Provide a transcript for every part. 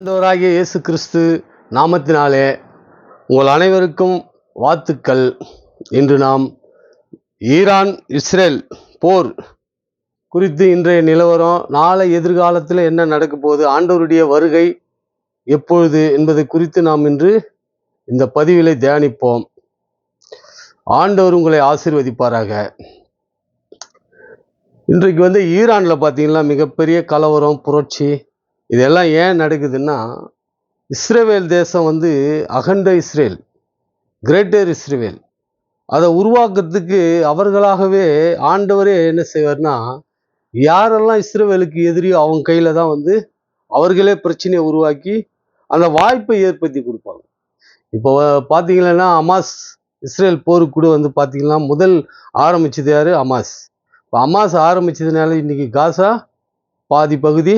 ஆண்டவராகிய இயேசு கிறிஸ்து நாமத்தினாலே உங்கள் அனைவருக்கும் வாழ்த்துக்கள். இன்று நாம் ஈரான் இஸ்ரேல் போர் குறித்து இன்றைய நிலவரம் நாளை எதிர்காலத்தில் என்ன நடக்க போகுது ஆண்டவருடைய வருகை எப்பொழுது என்பதை குறித்து நாம் இன்று இந்த பதிவிலை தியானிப்போம். ஆண்டவர் உங்களை ஆசிர்வதிப்பாராக. இன்றைக்கு வந்து ஈரானில் பார்த்தீங்கன்னா மிகப்பெரிய கலவரம் புரட்சி இதெல்லாம் ஏன் நடக்குதுன்னா இஸ்ரேவேல் தேசம் வந்து அகண்ட இஸ்ரேல் கிரேட்டர் இஸ்ரேவேல் அதை உருவாக்குறதுக்கு அவர்களாகவே ஆண்டவரே என்ன செய்வார்னா யாரெல்லாம் இஸ்ரேவேலுக்கு எதிரியோ அவங்க கையில் தான் வந்து அவர்களே பிரச்சனையை உருவாக்கி அந்த வாய்ப்பை ஏற்படுத்தி கொடுப்பாங்க. இப்போ பார்த்தீங்கன்னா அமாஸ் இஸ்ரேல் போருக்கு கூட வந்து பார்த்தீங்கன்னா முதல் ஆரம்பிச்சது யார்? அமாஸ் இப்போ அமாஸ் ஆரம்பித்ததுனால இன்றைக்கி காசா பாதி பகுதி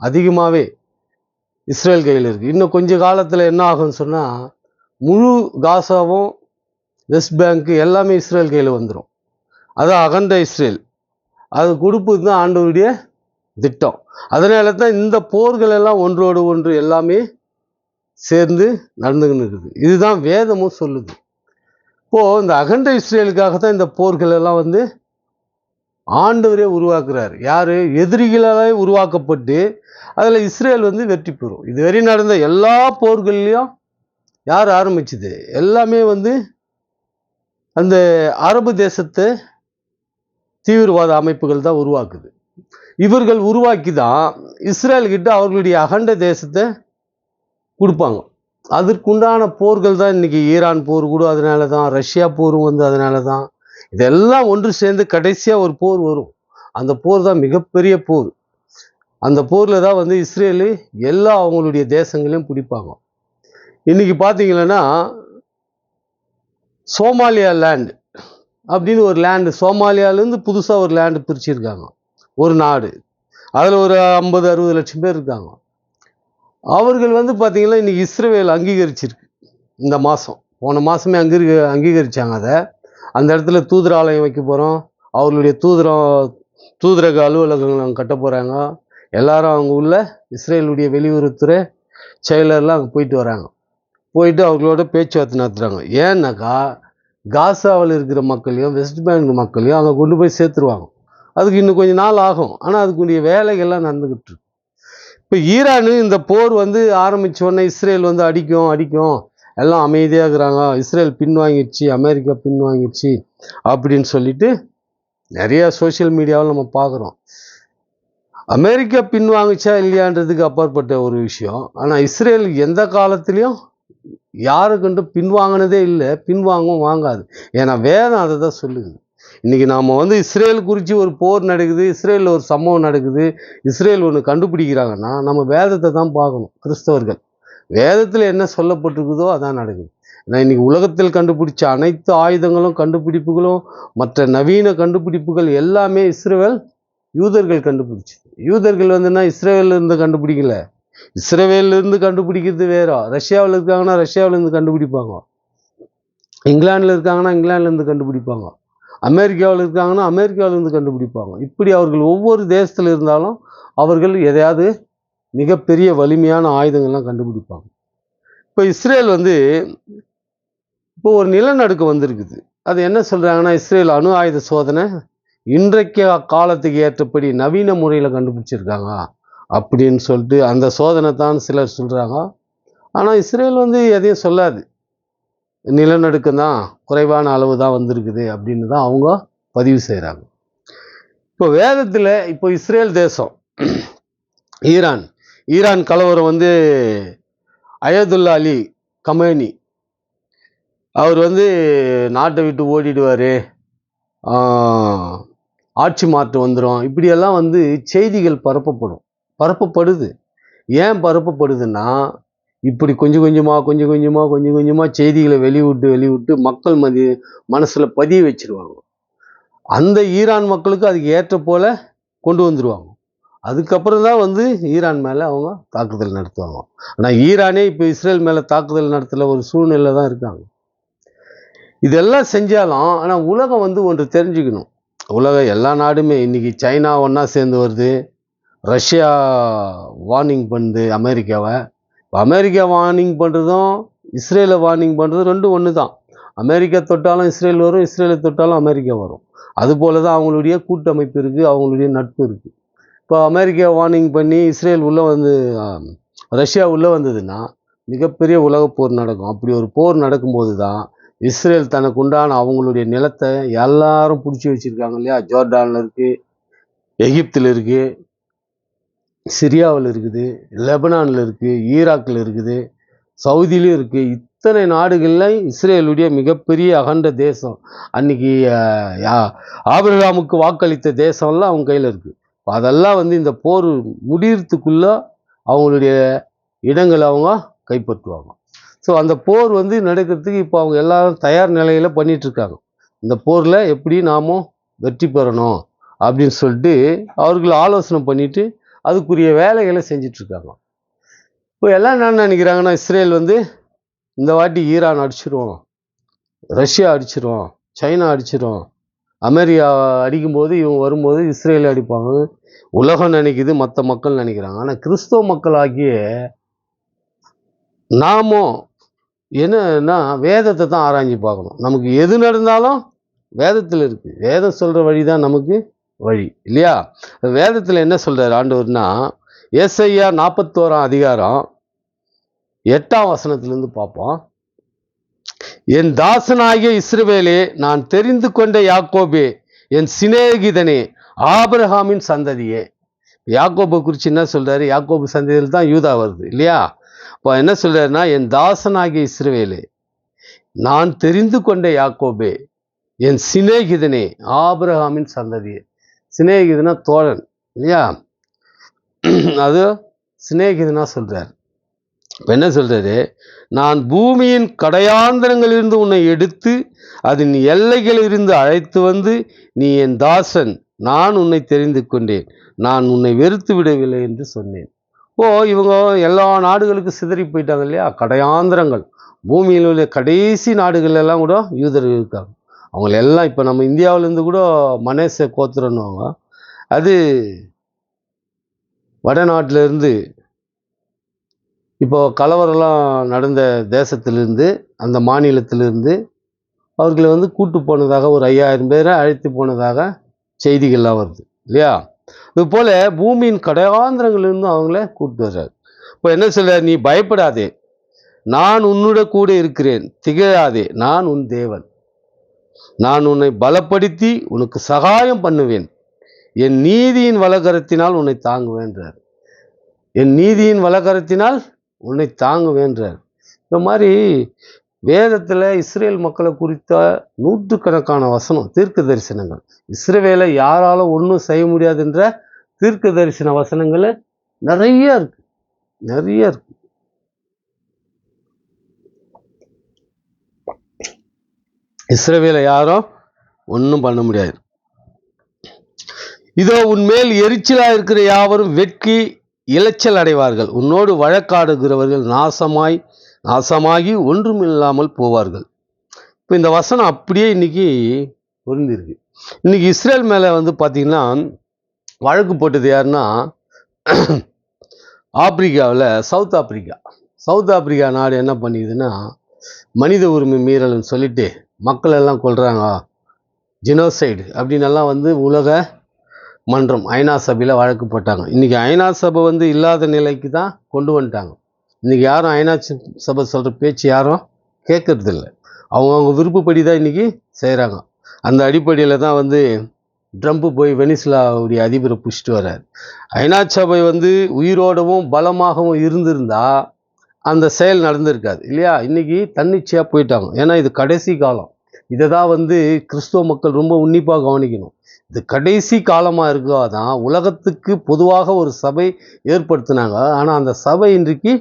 அதிகமாகவே இஸ்ரேல் கையில் இருக்குது இன்னும் கொஞ்ச காலத்தில் என்ன ஆகும்னு சொன்னால் முழு காசாவும் வெஸ்ட் பேங்க்கு எல்லாமே இஸ்ரேல் கையில் வந்துடும் அது அகண்ட இஸ்ரேல். அது கொடுப்பது தான் ஆண்டவருடைய திட்டம். அதனால தான் இந்த போர்கள் எல்லாம் ஒன்றோடு ஒன்று எல்லாமே சேர்ந்து நடந்துக்கின்னு இருக்குது. இதுதான் வேதமும் சொல்லுது. இப்போது இந்த அகண்ட இஸ்ரேலுக்காக தான் இந்த போர்கள் எல்லாம் வந்து ஆண்டவரே உருவாக்குறார். யார்? எதிரிகளாலே உருவாக்கப்பட்டு அதில் இஸ்ரேல் வந்து வெற்றி பெறும். இதுவரை நடந்த எல்லா போர்கள்லையும் யார் ஆரம்பிச்சது? எல்லாமே வந்து அந்த அரபு தேசத்தை தீவிரவாத அமைப்புகள் தான் உருவாக்குது. இவர்கள் உருவாக்கி தான் இஸ்ரேல்கிட்ட அவர்களுடைய அகண்ட தேசத்தை கொடுப்பாங்க. அதற்குண்டான போர்கள் தான் இன்னைக்கு ஈரான் போர் கூட அதனால தான் ரஷ்யா போரும் வந்து அதனால தான் இதெல்லாம் ஒன்று சேர்ந்து கடைசியாக ஒரு போர் வரும். அந்த போர் தான் மிகப்பெரிய போர். அந்த போரில் தான் வந்து இஸ்ரேலு எல்லா அவங்களுடைய தேசங்களையும் பிடிப்பாங்க. இன்றைக்கி பார்த்தீங்கன்னா சோமாலியா லேண்ட் அப்படின்னு ஒரு லேண்டு சோமாலியாலேருந்து புதுசாக ஒரு லேண்டு பிரிச்சிருக்காங்க. ஒரு நாடு. அதில் ஒரு ஐம்பது அறுபது லட்சம் பேர் இருக்காங்க. அவர்கள் வந்து பார்த்தீங்கன்னா இன்றைக்கி இஸ்ரேல் அங்கீகரிச்சிருக்கு. இந்த மாதம் போன மாதமே அங்கீக அங்கீகரிச்சாங்க அதை. அந்த இடத்துல தூதராலயம் வைக்க போகிறோம் அவர்களுடைய தூதரம் தூதரக அலுவலகங்கள் அங்கே கட்ட போகிறாங்க எல்லாரும் அவங்க உள்ள இஸ்ரேலுடைய வெளியுறவுத்துறை செயலர்லாம் அங்கே போயிட்டு வராங்க. போயிட்டு அவர்களோட பேச்சுவார்த்தை நடத்துகிறாங்க ஏன்னாக்கா காசாவில் இருக்கிற மக்களையும் வெஸ்ட் பேங்க் மக்களையும் அங்கே கொண்டு போய் சேர்த்துருவாங்க. அதுக்கு இன்னும் கொஞ்சம் நாள் ஆகும். ஆனால் அதுக்குரிய வேலைகள்லாம் நடந்துக்கிட்டு இருக்கு. இப்போ ஈரானு இந்த போர் வந்து ஆரம்பிச்ச உடனே இஸ்ரேல் வந்து அடிக்கும் அடிக்கும். எல்லாம் அமைதியாக இருக்கிறாங்க. இஸ்ரேல் பின்வாங்கிடுச்சு அமெரிக்கா பின்வாங்கிடுச்சு அப்படின்னு சொல்லிட்டு நிறைய சோஷியல் மீடியாவில் நம்ம பார்க்குறோம். அமெரிக்கா பின்வாங்கிச்சா இல்லையான்றதுக்கு அப்பாற்பட்ட ஒரு விஷயம். ஆனால் இஸ்ரேல் எந்த காலத்துலேயும் யாருக்கண்டு பின்வாங்கினதே இல்லை பின்வாங்கவும் வாங்காது. ஏன்னா வேதம் அதை தான் சொல்லுது. இன்னைக்கு நாம் வந்து இஸ்ரேல் குறித்து ஒரு போர் நடக்குது இஸ்ரேலில் ஒரு சம்பவம் நடக்குது இஸ்ரேல் ஒன்று கண்டுபிடிக்கிறாங்கன்னா நம்ம வேதத்தை தான் பார்க்கணும் கிறிஸ்தவர்கள். வேதத்தில் என்ன சொல்லப்பட்டிருக்குதோ அதான் நடக்குது. நான் இன்னைக்கு உலகத்தில் கண்டுபிடிச்ச அனைத்து ஆயுதங்களும் கண்டுபிடிப்புகளும் மற்ற நவீன கண்டுபிடிப்புகள் எல்லாமே இஸ்ரேல் யூதர்கள் கண்டுபிடிச்சி. யூதர்கள் வந்துன்னா இஸ்ரேவேல்ல இருந்து கண்டுபிடிக்கல. இஸ்ரேவேலேருந்து கண்டுபிடிக்கிறது வேற. ரஷ்யாவில் இருக்காங்கன்னா ரஷ்யாவிலேருந்து கண்டுபிடிப்பாங்க. இங்கிலாண்டில் இருக்காங்கன்னா இங்கிலாந்துல கண்டுபிடிப்பாங்க. அமெரிக்காவில் இருக்காங்கன்னா அமெரிக்காவிலேருந்து கண்டுபிடிப்பாங்க. இப்படி அவர்கள் ஒவ்வொரு தேசத்தில் இருந்தாலும் அவர்கள் எதையாவது மிகப்பெரிய வலிமையான ஆயுதங்கள்லாம் கண்டுபிடிப்பாங்க. இப்போ இஸ்ரேல் வந்து இப்போ ஒரு நிலநடுக்கம் வந்திருக்குது. அது என்ன சொல்கிறாங்கன்னா இஸ்ரேல் அணு ஆயுத சோதனை இன்றைக்கு காலத்துக்கு ஏற்றபடி நவீன முறையில் கண்டுபிடிச்சிருக்காங்க. அப்படின்னு சொல்லிட்டு அந்த சோதனை தான் சிலர் சொல்கிறாங்க ஆனால் இஸ்ரேல் வந்து எதையும் சொல்லாது. நிலநடுக்கம் தான் குறைவான அளவு தான் வந்திருக்குது அப்படின்னு தான் அவங்க பதிவு செய்கிறாங்க இப்போ வேதத்தில் இப்போ இஸ்ரேல் தேசம் ஈரான் ஈரான் கலவரம் வந்து அயதுல்லா அலி கமேனி. அவர் வந்து நாட்டை விட்டு ஓடிடுவார். ஆட்சி மாற்று வந்துடும் இப்படியெல்லாம் வந்து செய்திகள் பரப்பப்படும். பரப்பப்படுது. ஏன் பரப்பப்படுதுன்னா இப்படி கொஞ்சம் கொஞ்சமாக கொஞ்சம் கொஞ்சமாக கொஞ்சம் கொஞ்சமாக செய்திகளை வெளிவிட்டு வெளிவிட்டு மக்கள் மதி மனசில் பதிய வச்சுருவாங்க. அந்த ஈரான் மக்களுக்கு அதுக்கு ஏற்ற போல கொண்டு வந்துடுவாங்க அதுக்கப்புறம் தான் வந்து ஈரான் மேலே அவங்க தாக்குதல் நடத்துவாங்க. ஆனால் ஈரானே இப்போ இஸ்ரேல் மேலே தாக்குதல் நடத்தல ஒரு சூழ்நிலை தான் இருக்காங்க. இதெல்லாம் செஞ்சாலும் ஆனால் உலகம் வந்து ஒன்று தெரிஞ்சுக்கணும். உலக எல்லா நாடுமே இன்னைக்கு சைனா ஒன்றா சேர்ந்து வருது. ரஷ்யா வார்னிங் பண்ணுது அமெரிக்காவை. அமெரிக்கா வார்னிங் பண்ணுறதும் இஸ்ரேலை வார்னிங் பண்ணுறதும் ரெண்டும் ஒன்று தான் அமெரிக்கா தொட்டாலும் இஸ்ரேல் வரும் இஸ்ரேலை தொட்டாலும் அமெரிக்கா வரும். அதுபோல தான் அவங்களுடைய கூட்டமைப்பு இருக்குது அவங்களுடைய நட்பு இருக்குது இப்போ அமெரிக்கா வார்னிங் பண்ணி இஸ்ரேல் உள்ளே வந்து ரஷ்யா உள்ளே வந்ததுன்னா மிகப்பெரிய உலகப் போர் நடக்கும். அப்படி ஒரு போர் நடக்கும்போது தான் இஸ்ரேல் தனக்கு உண்டான அவங்களுடைய நிலத்தை எல்லாரும் பிடிச்சி வச்சிருக்காங்க இல்லையா? ஜோர்டானில் இருக்குது எகிப்தில் இருக்குது சிரியாவில் இருக்குது லெபனானில் இருக்குது ஈராக்கில் இருக்குது சவுதியிலும் இருக்குது இத்தனை நாடுகளில் இஸ்ரேலுடைய மிகப்பெரிய அகண்ட தேசம். அன்னைக்கு யா- ஆபிரகாமுக்கு வாக்களித்த தேசம்லாம் அவங்க கையில் இருக்குது அதெல்லாம் வந்து இந்த போர் முடியறதுக்குள்ளே அவங்களுடைய இடங்களை அவங்க கைப்பற்றுவாங்க. ஸோ அந்த போர் வந்து நடக்கிறதுக்கு இப்போ அவங்க எல்லாரும் தயார் நிலையில் பண்ணிகிட்ருக்காங்க இருக்காங்க. இந்த போரில் எப்படி நாமும் வெற்றி பெறணும் அப்படின்னு சொல்லிட்டு அவர்கள் ஆலோசனை பண்ணிவிட்டு அதுக்குரிய வேலைகளை செஞ்சிட்ருக்காங்க இப்போ எல்லாம் என்ன நினைக்கிறாங்கன்னா இஸ்ரேல் வந்து இந்த வாட்டி ஈரான் அடிச்சிரும் ரஷ்யா அடிச்சிரும் சைனா அடிச்சிரும் அமெரிக்கா அடிக்கும்போது இவங்க வரும்போது இஸ்ரேல் அடிப்பாங்க. உலகம் நினைக்குது மற்ற மக்கள் நினைக்கிறாங்க. ஆனால் கிறிஸ்தவ மக்களாகிய நாமும் என்னன்னா வேதத்தை தான் ஆராய்ஞ்சு பார்க்கணும். நமக்கு எது நடந்தாலும் வேதத்தில் இருக்குது வேதம் சொல்கிற வழி தான் நமக்கு வழி இல்லையா? வேதத்தில் என்ன சொல்கிறார் ஆண்டவர்னா எஸ்ஐயா நாற்பத்தோராம் அதிகாரம் எட்டாம் வசனத்துலேருந்து பார்ப்போம். என் தாசனாகிய இஸ்ரவேலே நான் தெரிந்து கொண்ட யாக்கோபே என் சிநேகிதனே ஆபிரகாமின் சந்ததியே. யாக்கோபை குறித்து என்ன சொல்கிறாரு யாக்கோபு சந்ததியில் தான் யூதா வருது இல்லையா? இப்போ என்ன சொல்கிறாருன்னா என் தாசனாகிய இஸ்ரவேலே நான் தெரிந்து கொண்ட யாக்கோபே என் சிநேகிதனே ஆபிரஹாமின் சந்ததியே. சிநேகிதனா தோழன் இல்லையா? அது சிநேகிதனா சொல்கிறார் என்ன சொல்கிறது நான் பூமியின் கடையாந்திரங்களிலிருந்து உன்னை எடுத்து அதன் எல்லைகளிலிருந்து அழைத்து வந்து நீ என் தாசன் நான் உன்னை தெரிந்து கொண்டேன். நான் உன்னை வெறுத்து விடவில்லை என்று சொன்னேன். ஓ இவங்க எல்லா நாடுகளுக்கு சிதறி போயிட்டாங்க இல்லையா? கடையாந்திரங்கள். பூமியில் உள்ள கடைசி நாடுகள் எல்லாம் கூட யூதர்கள் இருக்காங்க. அவங்கள எல்லாம் இப்போ நம்ம இந்தியாவிலேருந்து கூட மனேச கோத்திரன்னுவாங்க அது வடநாட்டிலேருந்து இப்போது கலவரம்லாம் நடந்த தேசத்திலிருந்து அந்த மாநிலத்திலிருந்து அவர்களை வந்து கூட்டு போனதாக ஒரு ஐயாயிரம் பேரை அழைத்து போனதாக செய்திகள்லாம் வருது இல்லையா? இதுபோல் பூமியின் கடையாந்திரங்களிலிருந்து அவங்கள கூப்பிட்டு வர்றாரு. இப்போ என்ன சொல்ல நீ பயப்படாதே. நான் உன்னுட கூட இருக்கிறேன். திகழாதே. நான் உன் தேவன். நான் உன்னை பலப்படுத்தி உனக்கு சகாயம் பண்ணுவேன். என் நீதியின் வலகரத்தினால் உன்னை தாங்குவேன்றார் என் நீதியின் வலகரத்தினால் உன்னை தாங்குவேன்றார் இந்த மாதிரி வேதத்தில் இஸ்ரேல் மக்களை குறித்த நூற்றுக்கணக்கான வசனம் தீர்க்க தரிசனங்கள். இஸ்ரேவேலை யாராலும் ஒன்றும் செய்ய முடியாதுன்ற தீர்க்க தரிசன வசனங்கள் நிறைய இருக்கு. நிறைய இருக்கு. இஸ்ரேவேலை யாரும் ஒன்றும் பண்ண முடியாது. இதோ உன்மேல் எரிச்சலாக இருக்கிற யாவரும் வெட்கி இளைச்சல் அடைவார்கள். உன்னோடு வழக்காடுகிறவர்கள் நாசமாய் நாசமாகி ஒன்றுமில்லாமல் போவார்கள். இப்போ இந்த வசனம் அப்படியே இன்னைக்கு பொருந்திருக்கு. இன்னைக்கு இஸ்ரேல் மேலே வந்து பார்த்தீங்கன்னா வழக்கு போட்டது யாருன்னா ஆப்பிரிக்காவில் சவுத் ஆப்பிரிக்கா. சவுத் ஆப்பிரிக்கா நாடு என்ன பண்ணிக்குதுன்னா மனித உரிமை மீறல்னு சொல்லிட்டு மக்கள் எல்லாம் கொள்கிறாங்க ஜினோசைடு அப்படின்னு எல்லாம் வந்து உலக மன்றம். ஐநா சபையில் வழக்கு போட்டாங்க. இன்றைக்கி ஐநா சபை வந்து இல்லாத நிலைக்கு தான் கொண்டு வந்துட்டாங்க. இன்னைக்கு யாரும் ஐநா சபை சொல்கிற பேச்சு யாரும் கேட்கறது அவங்கவுங்க விருப்பப்படி தான் இன்றைக்கி செய்கிறாங்க அந்த அடிப்படையில் தான் வந்து ட்ரம்ப்பு போய் வெனிசுலாவுடைய அதிபரை பிடிச்சிட்டு வர்றார். ஐநா சபை வந்து உயிரோடவும் பலமாகவும் இருந்திருந்தால் அந்த செயல் நடந்திருக்காது. இல்லையா? இன்றைக்கி தன்னிச்சையாக போயிட்டாங்க. ஏன்னா இது கடைசி காலம். இதை தான் வந்து கிறிஸ்துவ மக்கள் ரொம்ப உன்னிப்பாக கவனிக்கணும். இது கடைசி காலமாக இருக்காதான் உலகத்துக்கு பொதுவாக ஒரு சபை ஏற்படுத்தினாங்க. ஆனால் அந்த சபை இன்றைக்கு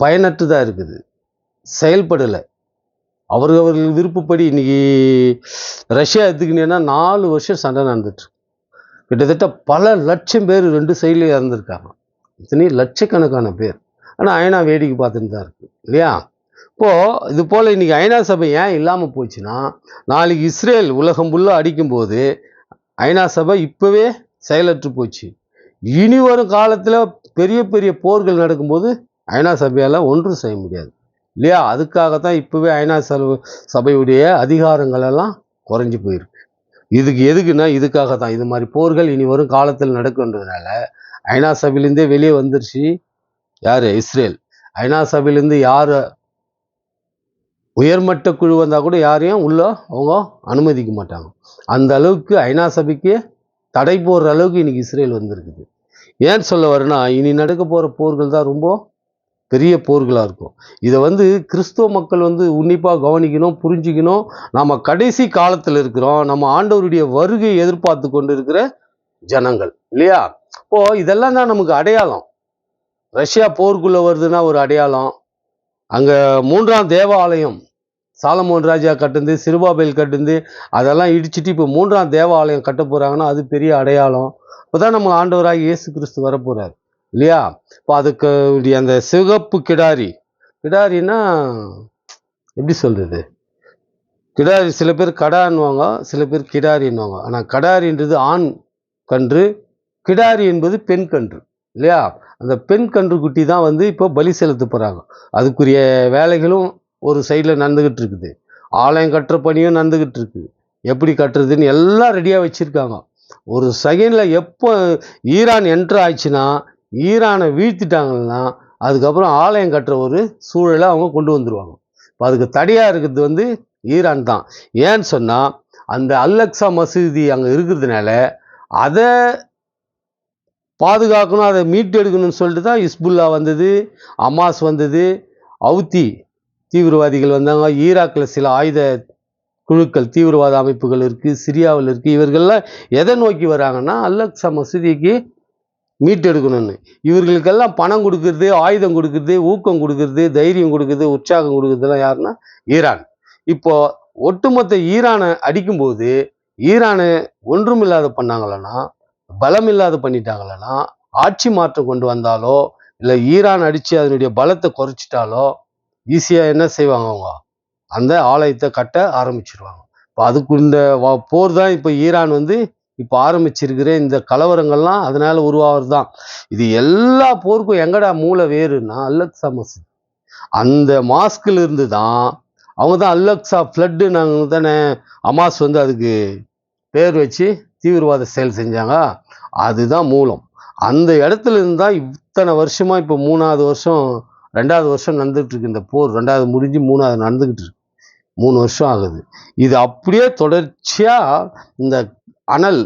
பயனற்றுதான் இருக்குது. செயல்படலை. அவர்கள் விருப்பப்படி இன்னைக்கு ரஷ்யா எடுத்துக்கிட்டீங்கன்னா நாலு வருஷம் சண்டை நடந்துட்டுருக்கு கிட்டத்தட்ட பல லட்சம் பேர் ரெண்டு சைட்லேயும் இறந்துருக்காங்க. இத்தனை லட்சக்கணக்கான பேர். ஆனால் ஐநா வேடிக்கை பார்த்துட்டு தான் இருக்கு. இல்லையா? இப்போது இது போல் இன்றைக்கி ஐநா சபை ஏன் இல்லாமல் போச்சுன்னா நாளைக்கு இஸ்ரேல் உலகம் ஃபுல்லாக அடிக்கும்போது ஐநா சபை இப்போவே செயலற்று போச்சு. இனி வரும் காலத்தில் பெரிய பெரிய போர்கள் நடக்கும்போது ஐநா சபையால் ஒன்றும் செய்ய முடியாது. இல்லையா? அதுக்காகத்தான் இப்போவே ஐநா சபை சபையுடைய அதிகாரங்களெல்லாம் குறைஞ்சி போயிருக்கு. இதுக்கு எதுக்குன்னா இதுக்காக தான் இது மாதிரி போர்கள் இனி வரும் காலத்தில் நடக்குன்றதுனால ஐநா சபையிலேருந்தே வெளியே வந்துருச்சு. யார்? இஸ்ரேல். ஐநா சபையிலேருந்து யார் உயர்மட்ட குழு வந்தால் கூட யாரையும் உள்ளே அவங்க அனுமதிக்க மாட்டாங்க. அந்த அளவுக்கு ஐநா சபைக்கு தடை போடுற அளவுக்கு இன்றைக்கி இஸ்ரேல் வந்திருக்குது. ஏன் சொல்ல வரேன்னா இனி நடக்க போகிற போர்கள் தான் ரொம்ப பெரிய போர்களாக இருக்கும். இதை வந்து கிறிஸ்துவ மக்கள் வந்து உன்னிப்பாக கவனிக்கணும் புரிஞ்சுக்கணும். நம்ம கடைசி காலத்தில் இருக்கிறோம். நம்ம ஆண்டவருடைய வருகை எதிர்பார்த்து கொண்டு இருக்கிற ஜனங்கள் இல்லையா? இப்போது இதெல்லாம் தான் நமக்கு அடையாளம். ரஷ்யா போருக்குள்ளே வருதுன்னா ஒரு அடையாளம். அங்கே மூன்றாம் தேவாலயம் சாலமோன் ராஜா கட்டுந்து சிறுபாபேல் கட்டுந்து அதெல்லாம் இடிச்சிட்டு இப்போ மூன்றாம் தேவாலயம் கட்ட போகிறாங்கன்னா அது பெரிய அடையாளம். இப்போ தான் நம்ம ஆண்டவராக இயேசு கிறிஸ்து வரப்போகிறார் இல்லையா? இப்போ அதுக்கு உடைய அந்த சிவப்பு கிடாரி கிடாரின்னா எப்படி சொல்கிறது கிடாரி சில பேர் கடான்வாங்க சில பேர் கிடாரின்னுவாங்க. ஆனால் கடாரின்றது ஆண் கன்று கிடாரி என்பது பெண் கன்று. இல்லையா? அந்த பெண் கன்று குட்டி தான் வந்து இப்போ பலி செலுத்த போகிறாங்க அதுக்குரிய வேலைகளும் ஒரு சைடில் நடந்துக்கிட்டு இருக்குது. ஆலயம் கட்டுற பணியும் நடந்துக்கிட்டு இருக்குது எப்படி கட்டுறதுன்னு எல்லாம் ரெடியாக வச்சுருக்காங்க. ஒரு செகண்டில் எப்போ ஈரான் என்ட்ரு ஆயிடுச்சுன்னா ஈரானை வீழ்த்திட்டாங்கன்னா அதுக்கப்புறம் ஆலயம் கட்டுற ஒரு சூழலை அவங்க கொண்டு வந்துடுவாங்க இப்போ அதுக்கு தடையாக இருக்கிறது வந்து ஈரான் தான். ஏன்னு சொன்னால் அந்த அல்லக்ஸா மசூதி அங்கே இருக்கிறதுனால அதை பாதுகாக்கணும் அதை மீட்டெடுக்கணும்னு சொல்லிட்டு தான் இஸ்புல்லா வந்தது அமாஸ் வந்தது அவுத்தி தீவிரவாதிகள் வந்தாங்க ஈராக்கில் சில ஆயுத குழுக்கள் தீவிரவாத அமைப்புகள் இருக்குது சிரியாவில் இருக்குது இவர்கள்லாம் எதை நோக்கி வராங்கன்னா அல்லக்ஸா மசூதிக்கு மீட்டெடுக்கணும்னு. இவர்களுக்கெல்லாம் பணம் கொடுக்கறது ஆயுதம் கொடுக்கறது ஊக்கம் கொடுக்கறது தைரியம் கொடுக்கறது உற்சாகம் கொடுக்கறதுலாம் யாருன்னா ஈரான். இப்போ ஒட்டுமொத்த ஈரானை அடிக்கும்போது ஈரானை ஒன்றுமில்லாத பண்ணாங்களன்னா பலம் இல்லாத பண்ணிட்டாங்களன்னா ஆட்சி மாற்றம் கொண்டு வந்தாலோ இல்லை ஈரான் அடித்து அதனுடைய பலத்தை குறைச்சிட்டாலோ ஈஸியாக என்ன செய்வாங்க அவங்க? அந்த ஆலயத்தை கட்ட ஆரம்பிச்சிருவாங்க. இப்போ அதுக்கு இந்த போர் தான் இப்போ ஈரான் வந்து இப்போ ஆரம்பிச்சிருக்கிற இந்த கலவரங்கள்லாம் அதனால உருவாகிறது தான் இது எல்லா போருக்கும் எங்கடா மூளை வேறுன்னா அல்லக்ஸா மசூத். அந்த மாஸ்கில் இருந்து தான் அவங்க தான் அல்லக்ஸா ஃப்ளட்டு நாங்கள் தானே அமாஸ் வந்து அதுக்கு பேர் வச்சு தீவிரவாத செயல் செஞ்சாங்க. அதுதான் மூலம். அந்த இடத்துல இருந்து தான் இத்தனை வருஷமாக இப்போ மூணாவது வருஷம் ரெண்டாவது வருஷம் நடந்துகிட்டு இருக்கு இந்த போர். ரெண்டாவது முடிஞ்சு மூணாவது நடந்துக்கிட்டு இருக்கு. மூணு வருஷம் ஆகுது. இது அப்படியே தொடர்ச்சியாக இந்த அனல்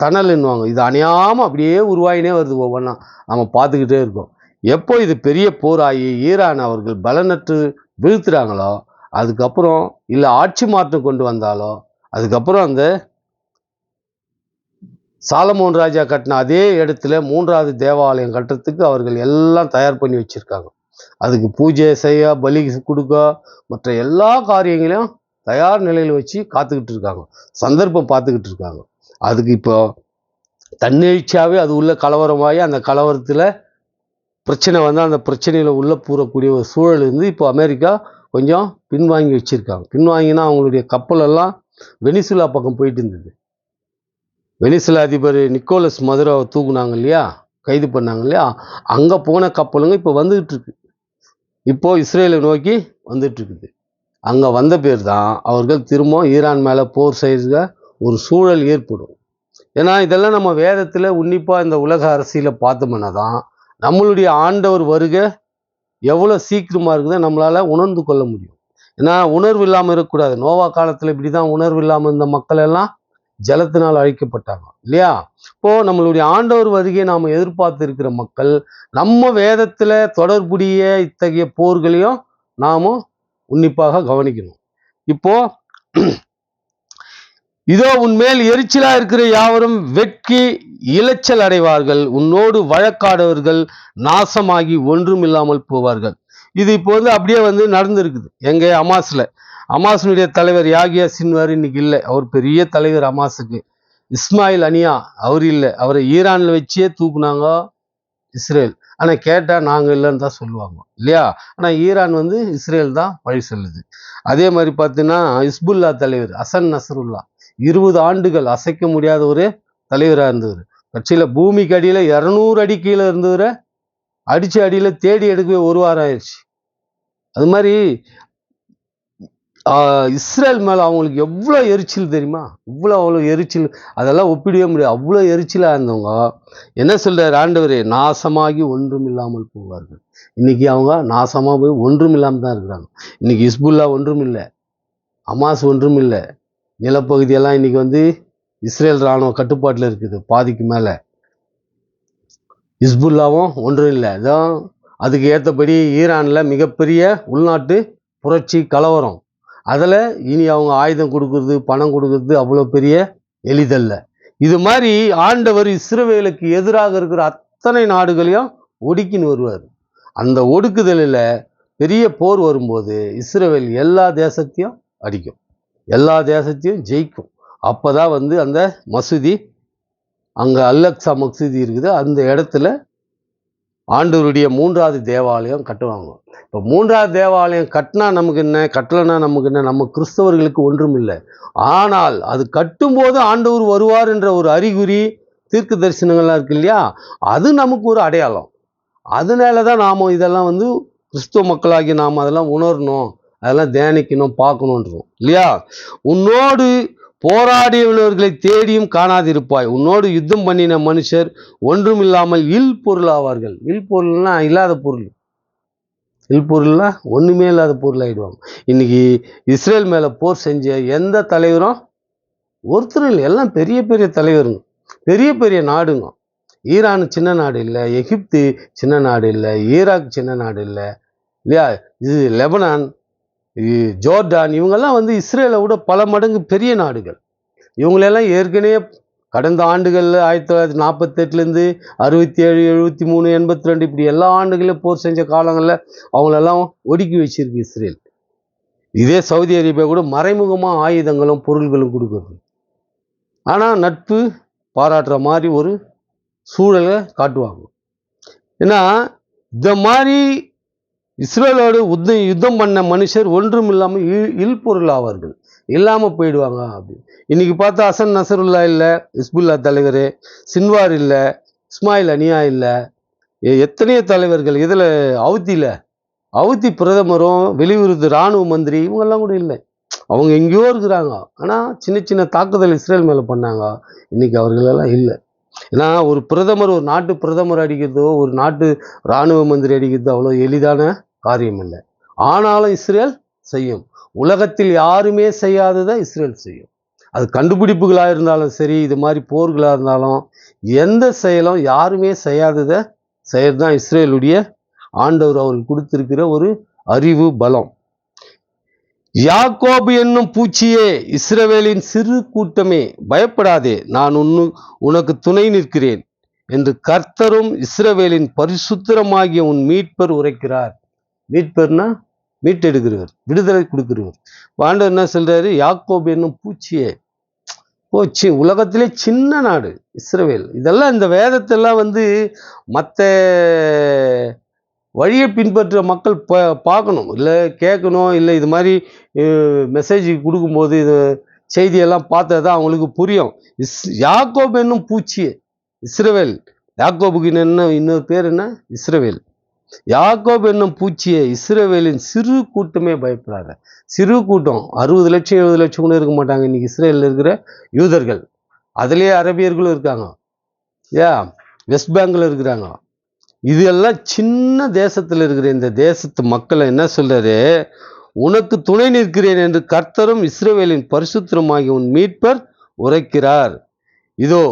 தணல்ன்னுவாங்க. இது அணையாமல் அப்படியே உருவாயினே வருது ஒவ்வொன்றா நம்ம பார்த்துக்கிட்டே இருக்கோம். எப்போ இது பெரிய போராகி ஈரான் அவர்கள் பலனற்று வீழ்த்துறாங்களோ அதுக்கப்புறம் இல்லை ஆட்சி மாற்றம் கொண்டு வந்தாலோ அதுக்கப்புறம் அந்த சாலமோன் ராஜா கட்டின அதே இடத்துல மூன்றாவது தேவாலயம் கட்டுறதுக்கு அவர்கள் எல்லாம் தயார் பண்ணி வச்சுருக்காங்க. அதுக்கு பூஜை செய்ய பலி கொடுக்க மற்ற எல்லா காரியங்களையும் தயார் நிலையில் வச்சு காத்துக்கிட்டு இருக்காங்க. சந்தர்ப்பம் பார்த்துக்கிட்டு இருக்காங்க. அதுக்கு இப்போ தன்னெழுச்சியாகவே அது உள்ள கலவரமாகி அந்த கலவரத்தில் பிரச்சனை வந்தால் அந்த பிரச்சனையில் உள்ளே பூரக்கூடிய ஒரு சூழல் இருந்து இப்போ அமெரிக்கா கொஞ்சம் பின்வாங்கி வச்சிருக்காங்க. பின்வாங்கினா அவங்களுடைய கப்பலெல்லாம் வெனிசுலா பக்கம் போயிட்டு இருந்தது. வெனிசுலா அதிபர் நிக்கோலஸ் மதுராவை தூக்குனாங்க இல்லையா? கைது பண்ணாங்க இல்லையா? அங்கே போன கப்பலுங்க இப்போ வந்துகிட்டு இருக்கு. இஸ்ரேலை நோக்கி வந்துட்டுருக்குது அங்கே வந்த பேர் தான் அவர்கள் திரும்ப ஈரான் மேலே போர் செய்கிற ஒரு சூழல் ஏற்படும். ஏன்னா இதெல்லாம் நம்ம வேதத்தில் உன்னிப்பாக இந்த உலக அரசியலை பார்த்தோம்னா தான் நம்மளுடைய ஆண்டவர் வருக எவ்வளோ சீக்கிரமாக இருக்குதோ நம்மளால் உணர்ந்து கொள்ள முடியும். ஏன்னா உணர்வு இல்லாமல் இருக்கக்கூடாது. நோவா காலத்தில் இப்படி தான் உணர்வு இல்லாமல் இருந்த மக்கள் எல்லாம் ஜலத்தினால் அழிக்கப்பட்டாங்க இல்லையா? இப்போ நம்மளுடைய ஆண்டவர் வருகையை நாம் எதிர்பார்த்து இருக்கிற மக்கள் நம்ம வேதத்தில் தொடர்புடைய இத்தகைய போர்களையும் நாமும் உன்னிப்பாக கவனிக்கணும். இப்போ இதோ உன்மேல் எரிச்சலா இருக்கிற யாவரும் வெட்கி இளைச்சல் அடைவார்கள். உன்னோடு வழக்காடவர்கள் நாசமாகி ஒன்றும் இல்லாமல் போவார்கள். இது இப்போ வந்து அப்படியே வந்து நடந்திருக்குது. எங்க அமாஸ்ல அமாசனுடைய தலைவர் யாகியா சின்வார் இன்னைக்கு இல்லை. அவர் பெரிய தலைவர் அமாஸுக்கு இஸ்மாயில் அனியா அவர் இல்லை. அவரை ஈரானில் வச்சே தூக்குனாங்க இஸ்ரேல். ஆனா கேட்டா நாங்கள் இல்லைன்னு தான் சொல்லுவாங்க. இல்லையா? ஆனா ஈரான் வந்து இஸ்ரேல் தான் வழி சொல்லுது. அதே மாதிரி பார்த்தீங்கன்னா இஸ்புல்லா தலைவர் அசன் நசருல்லா. இருபது ஆண்டுகள் அசைக்க முடியாத ஒரு தலைவராக இருந்தவர். கட்சியில் பூமிக்கு அடியில் இரநூறு அடி கீழே இருந்தவரை அடிச்சு அடியில் தேடி எடுக்கவே ஒரு வாரம் ஆயிடுச்சு. அது மாதிரி இஸ்ரேல் மேலே அவங்களுக்கு எவ்வளோ எரிச்சல் தெரியுமா? இவ்வளோ அவ்வளோ எரிச்சல். அதெல்லாம் ஒப்பிடவே முடியாது. அவ்வளோ எரிச்சலாக இருந்தவங்க என்ன சொல்கிறார் ஆண்டவரே? நாசமாகி ஒன்றும் இல்லாமல் போவார்கள். இன்றைக்கி அவங்க நாசமாக போய் ஒன்றும் இல்லாமல் தான் இருக்கிறாங்க. இன்னைக்கு இஸ்புல்லா ஒன்றும் இல்லை. அமாஸ் ஒன்றும் இல்லை. நிலப்பகுதியெல்லாம் இன்னைக்கு வந்து இஸ்ரேல் இராணுவ கட்டுப்பாட்டில் இருக்குது பாதிக்கு மேலே. இஸ்புல்லாவும் ஒன்றும் இல்லை. இதான் அதுக்கு ஏற்றபடி ஈரானில் மிகப்பெரிய உள்நாட்டு புரட்சி கலவரம். அதில் இனி அவங்க ஆயுதம் கொடுக்கறது பணம் கொடுக்கறது அவ்வளோ பெரிய எளிதல்ல. இது மாதிரி ஆண்டவர் இஸ்ரவேலுக்கு எதிராக இருக்கிற அத்தனை நாடுகளையும் ஒடுக்கின்னு வருவார். அந்த ஒடுக்குதலில் பெரிய போர் வரும்போது இஸ்ரவேல் எல்லா தேசத்தையும் அடிக்கும். எல்லா தேசத்தையும் ஜெயிக்கும். அப்போ தான் வந்து அந்த மசூதி அங்கே அல்லக்ஸா மசூதி இருக்குது. அந்த இடத்துல ஆண்டவருடைய மூன்றாவது தேவாலயம் கட்டுவாங்க. இப்போ மூன்றாவது தேவாலயம் கட்டினா நமக்கு என்ன? கட்டலைன்னா நமக்கு என்ன? நம்ம கிறிஸ்தவர்களுக்கு ஒன்றும் இல்லை. ஆனால் அது கட்டும்போது ஆண்டவர் வருவார் என்ற ஒரு அறிகுறி தீர்க்க தரிசனங்கள்லாம் இருக்கு இல்லையா? அது நமக்கு ஒரு அடையாளம். அதனால தான் நாம் இதெல்லாம் வந்து கிறிஸ்துவ மக்களாகி நாம் அதெல்லாம் உணரணும் அதெல்லாம் தியானிக்கணும் பார்க்கணுன்றோம். இல்லையா? உன்னோடு போராடியவர்களை தேடியும் காணாதிருப்பாய். உன்னோடு யுத்தம் பண்ணின மனுஷர் ஒன்றும் இல்லாமல் இல் பொருள் ஆவார்கள். இல் பொருள்னா இல்லாத பொருள். இல் பொருள்னா ஒன்றுமே இல்லாத பொருள் ஆகிடுவாங்க இன்னைக்கு இஸ்ரேல் மேலே போர் செஞ்ச எந்த தலைவரும் ஒருத்தரும் இல்லை. எல்லாம் பெரிய பெரிய தலைவருங்க. பெரிய பெரிய நாடுங்க. ஈரான் சின்ன நாடு இல்லை. எகிப்து சின்ன நாடு இல்லை. ஈராக் சின்ன நாடு இல்லை. இல்லையா? இது லெபனான் ஜோர்டான் இவங்கெல்லாம் வந்து இஸ்ரேலை விட பல மடங்கு பெரிய நாடுகள். இவங்களெல்லாம் ஏற்கனவே கடந்த ஆண்டுகளில் ஆயிரத்தி தொள்ளாயிரத்தி நாற்பத்தெட்டுலேருந்து அறுபத்தி ஏழு எழுபத்தி மூணு எண்பத்தி ரெண்டு இப்படி எல்லா ஆண்டுகளிலும் போர் செஞ்ச காலங்களில் அவங்களெல்லாம் ஒடுக்கி வச்சிருக்கு இஸ்ரேல். இதே சவுதி அரேபியா கூட மறைமுகமாக ஆயுதங்களும் பொருள்களும் கொடுக்குறது ஆனால் நட்பு பாராட்டுற மாதிரி ஒரு சூழலை காட்டுவாங்க. ஏன்னா இந்த மாதிரி இஸ்ரேலோடு யுத்தம் யுத்தம் பண்ண மனுஷர் ஒன்றும் இல்லாமல் இல் பொருள் ஆவார்கள் இல்லாமல் போயிடுவாங்க அப்படி. இன்னைக்கு பார்த்தா அசன் நசருல்லா இல்லை இஸ்புல்லா தலைவர். சின்வார் இல்லை இஸ்மாயில் அனியா இல்லை. எத்தனையோ தலைவர்கள் இதில் அவுத்தியில் அவுத்தி பிரதமரும் வெளியுறவு இராணுவ மந்திரி இவங்கெல்லாம் கூட இல்லை. அவங்க எங்கேயோ இருக்கிறாங்க. ஆனால் சின்ன சின்ன தாக்குதல் இஸ்ரேல் மேலே பண்ணாங்க. இன்றைக்கி அவர்களெல்லாம் இல்லை. ஏன்னா ஒரு பிரதமர் ஒரு நாட்டு பிரதமர் அடிக்கிறதோ ஒரு நாட்டு இராணுவ மந்திரி அடிக்கிறதோ அவ்வளோ எளிதான காரியம் இல்லை ஆனாலும் இஸ்ரேல் செய்யும். உலகத்தில் யாருமே செய்யாததை இஸ்ரேல் செய்யும். அது கண்டுபிடிப்புகளாக இருந்தாலும் சரி இது மாதிரி போர்களாக இருந்தாலும் எந்த செயலும் யாருமே செய்யாததை செய்யறது தான் இஸ்ரேலுடைய ஆண்டவர் அவர்கள் கொடுத்துருக்கிற ஒரு அறிவு பலம். யாக்கோபு என்னும் பூச்சியே இஸ்ரவேலின் சிறு கூட்டமே பயப்படாதே நான் உன்னு உனக்கு துணை நிற்கிறேன் என்று கர்த்தரும் இஸ்ரவேலின் பரிசுத்திரமாகிய உன் மீட்பர் உரைக்கிறார். மீட்பர்னா மீட்டெடுக்கிறவர் விடுதலை கொடுக்கிறவர். பாண்டவர் என்ன சொல்றாரு? யாக்கோபு என்னும் பூச்சியே போச்சு உலகத்திலே சின்ன நாடு இஸ்ரவேல். இதெல்லாம் இந்த வேதத்தெல்லாம் வந்து மற்ற வழியை பின்பற்ற மக்கள் ப பார்க்கணும். இல்லை கேட்கணும் இல்லை இது மாதிரி மெசேஜ் கொடுக்கும்போது இது செய்தியெல்லாம் பார்த்தா தான் அவங்களுக்கு புரியும். இஸ் யாக்கோப் என்னும் பூச்சி இஸ்ரவேல். யாக்கோபுக்கு என்ன இன்னொரு பேர் என்ன? இஸ்ரவேல். யாக்கோப் என்னும் பூச்சியை இஸ்ரேவேலின் சிறு கூட்டமே பயப்படாத. சிறு கூட்டம் அறுபது லட்சம் எழுபது லட்சம் கூட இருக்க மாட்டாங்க இன்னைக்கு இஸ்ரேலில் இருக்கிற யூதர்கள். அதுலேயே அரபியர்களும் இருக்காங்க. ஏ வெஸ்ட் பேங்கில் இருக்கிறாங்க. இது எல்லாம் சின்ன தேசத்தில் இருக்கிற இந்த தேசத்து மக்களை என்ன சொல்றாரு? உனக்கு துணை நிற்கிறேன் என்று கர்த்தரும் இஸ்ரேவேலின் பரிசுத்திரமாகிய உன் மீட்பர் உரைக்கிறார். இதோ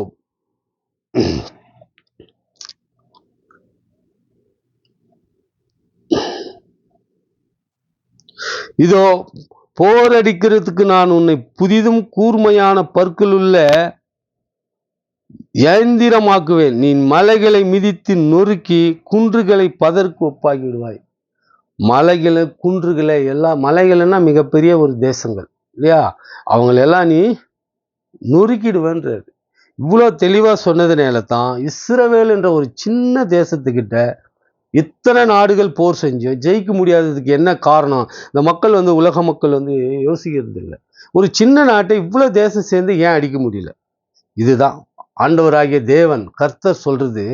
இதோ போரடிக்கிறதுக்கு நான் உன்னை புதிதும் கூர்மையான பற்களுள்ள இயந்திரமாக்குவேன் நீ மலைகளை மிதித்து நொறுக்கி குன்றுகளை பதற்கு ஒப்பாக்கி விடுவாய் மலைகளை குன்றுகளை எல்லாம் மலைகள்னா மிகப்பெரிய ஒரு தேசங்கள் இல்லையா? அவங்களெல்லாம் நீ நொறுக்கிடுவேன்றது. இவ்வளோ தெளிவாக சொன்னதுனால தான் இஸ்ரவேல் என்ற ஒரு சின்ன தேசத்துக்கிட்ட இத்தனை நாடுகள் போர் செஞ்சு ஜெயிக்க முடியாததுக்கு என்ன காரணம்? இந்த மக்கள் வந்து உலக மக்கள் வந்து யோசிக்கிறது இல்லை ஒரு சின்ன நாட்டை இவ்வளோ தேசம் சேர்ந்து ஏன் அடிக்க முடியல? இதுதான். ஆண்டவராகிய தேவன் கர்த்தர் சொல்றது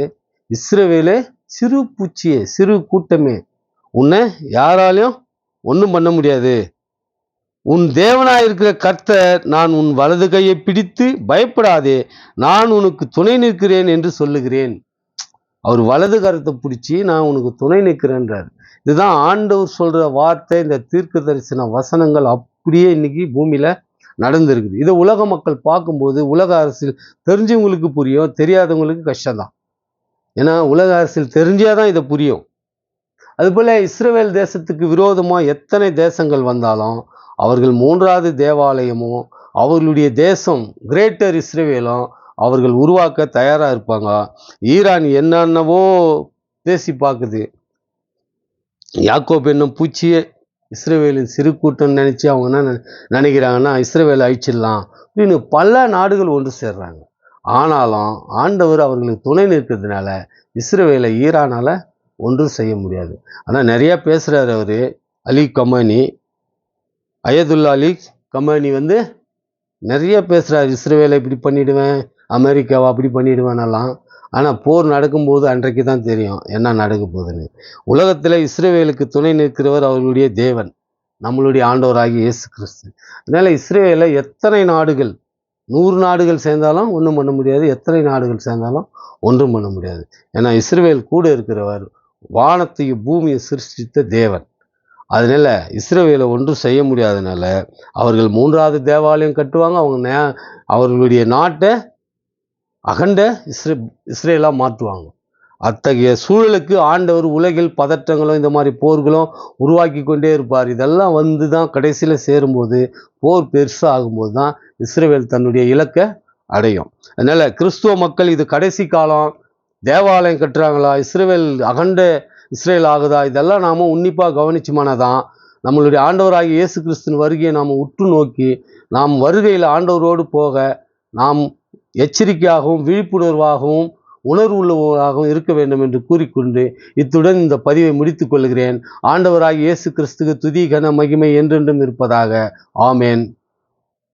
இஸ்ரவேலே சிறு பூச்சியே சிறு கூட்டமே உன்னை யாராலையும் ஒன்றும் பண்ண முடியாது. உன் தேவனாக இருக்கிற கர்த்தர் நான் உன் வலது கையை பிடித்து பயப்படாதே நான் உனக்கு துணை நிற்கிறேன் என்று சொல்லுகிறேன். அவர் வலது கரத்தை பிடிச்சி நான் உனக்கு துணை நிற்கிறேன்றார். இதுதான் ஆண்டவர் சொல்கிற வார்த்தை இந்த தீர்க்க தரிசன வசனங்கள் அப்படியே இன்னைக்கு பூமியில் நடந்திருக்குது. இதை உலக மக்கள் பார்க்கும்போது உலக அரசியல் தெரிஞ்சவங்களுக்கு புரியும் தெரியாதவங்களுக்கு கஷ்டம்தான். ஏன்னா உலக அரசியல் தெரிஞ்சாதான் இதை புரியும். அதுபோல் இஸ்ரேல் தேசத்துக்கு விரோதமாக எத்தனை தேசங்கள் வந்தாலும் அவர்கள் மூன்றாவது தேவாலயமும் அவர்களுடைய தேசம் கிரேட்டர் இஸ்ரேவேலும் அவர்கள் உருவாக்க தயாராக இருப்பாங்க. ஈரான் என்னென்னவோ பேசி பார்க்குது. யாக்கோப் என்னும் பூச்சியை இஸ்ரவேலின் சிறு கூட்டம் நினச்சி அவங்க என்ன நினைக்கிறாங்கன்னா இஸ்ரவேலை அழிச்சிடலாம் அப்படின்னு பல நாடுகள் ஒன்று சேர்றாங்க. ஆனாலும் ஆண்டவர் அவர்களுக்கு துணை நிற்கிறதுனால இஸ்ரேவேலை ஈரானால் ஒன்றும் செய்ய முடியாது. ஆனால் நிறையா பேசுகிறார் அவர் அலி கமானி. அயதுல்லா அலி கமானி வந்து நிறைய பேசுகிறார் இஸ்ரவேலை இப்படி பண்ணிவிடுவேன் அமெரிக்காவை அப்படி பண்ணிடுவேனெல்லாம் ஆனால் போர் நடக்கும்போது அன்றைக்கு தான் தெரியும் என்ன நடக்க போகுதுன்னு. உலகத்தில் இஸ்ரேவேலுக்கு துணை நிற்கிறவர் அவர்களுடைய தேவன் நம்மளுடைய ஆண்டவராகிய இயேசு கிறிஸ்து. அதனால இஸ்ரவேலை எத்தனை நாடுகள் நூறு நாடுகள் சேர்ந்தாலும் ஒன்றும் பண்ண முடியாது எத்தனை நாடுகள் சேர்ந்தாலும் ஒன்றும் பண்ண முடியாது. ஏன்னா இஸ்ரேவேல் கூட இருக்கிறவர் வானத்தையும் பூமியை சிருஷ்டித்த தேவன். அதனால் இஸ்ரேவேலை ஒன்றும் செய்ய முடியாதனால அவர்கள் மூன்றாவது தேவாலயம் கட்டுவாங்க அவங்க நே- அவர்களுடைய நாட்டை அகண்ட இஸ்ரே இஸ்ரேலாக மாற்றுவாங்க அத்தகைய சூழலுக்கு ஆண்டவர் உலகில் பதற்றங்களும் இந்த மாதிரி போர்களும் உருவாக்கி கொண்டே இருப்பார். இதெல்லாம் வந்து தான் கடைசியில் சேரும்போது போர் பெருசாக ஆகும்போது தான் இஸ்ரேல் தன்னுடைய இலக்கை அடையும். அதனால் கிறிஸ்துவ மக்கள் இது கடைசி காலம். தேவாலயம் கட்டுறாங்களா? இஸ்ரேல் அகண்ட இஸ்ரேல் ஆகுதா? இதெல்லாம் நாம் உன்னிப்பாக கவனிச்சுமானதான் நம்மளுடைய ஆண்டவராகிய இயேசு கிறிஸ்துவின் வருகையை நாம் உற்று நோக்கி நாம் வருகையில் ஆண்டவரோடு போக நாம் எச்சரிக்கையாகவும் விழிப்புணர்வாகவும் உணர்வு உள்ளவராகவும் இருக்க வேண்டும் என்று கூறிக்கொண்டு இத்துடன் இந்த பதிவை முடித்துக் கொள்கிறேன். ஆண்டவராக இயேசு கிறிஸ்துக்கு துதி கன மகிமை என்றென்றும் இருப்பதாக. ஆமேன்.